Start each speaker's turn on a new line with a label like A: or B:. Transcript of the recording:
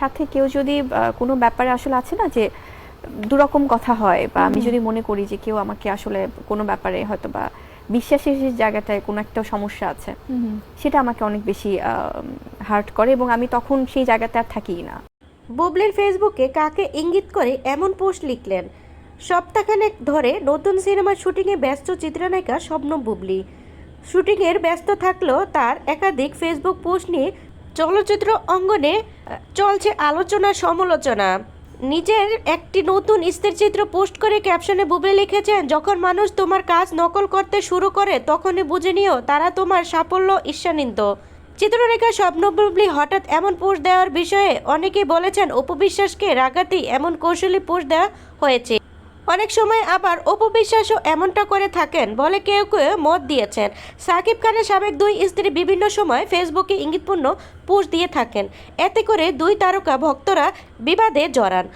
A: সাথে কেউ যদি কোনো ব্যাপারে আসলে আছে না যে দুরকম কথা হয় বা আমি যদি মনে করি যে কেউ আমাকে আসলে কোনো ব্যাপারে হয়তো বা বিশ্বাসের যে জায়গাটায় কোনো একটা সমস্যা আছে সেটা আমাকে অনেক বেশি হার্ট করে এবং আমি তখন সেই জায়গাতে আর থাকি না।
B: বুবলির ফেসবুকে কাকে ইঙ্গিত করে এমন পোস্ট লিখলেন? সপ্তাহখানেক ধরে নতুন সিনেমার শুটিংয়ে ব্যস্ত চিত্রনায়িকা স্বপ্ন বুবলি। শুটিংয়ের ব্যস্ত থাকলেও তার একাধিক ফেসবুক পোস্ট নিয়ে চলচ্চিত্র অঙ্গনে চলছে আলোচনা সমালোচনা। নিজের একটি নতুন স্থির চিত্র পোস্ট করে ক্যাপশনে বুবে লিখেছেন, যখন মানুষ তোমার কাজ নকল করতে শুরু করে, তখনই বুঝে নিও তারা তোমার সাফল্য ঈর্ষানিত চিত্রনায়িকা স্বপ্ন বুবলি হঠাৎ এমন পোস্ট দেওয়ার বিষয়ে অনেকেই বলেছেন উপবিশ্বাসকে রাগাতেই এমন কৌশলী পোস্ট দেওয়া হয়েছে। অনেক সময় আবার অপবিশ্বাসও এমনটা করে থাকেন বলে কেউ কেউ মত দিয়েছেন। সাকিব খানের সাবেক দুই স্ত্রী বিভিন্ন সময় ফেসবুকে ইঙ্গিতপূর্ণ পোস্ট দিয়ে থাকেন। এতে করে দুই তারকা ভক্তরা বিবাদে জড়ান।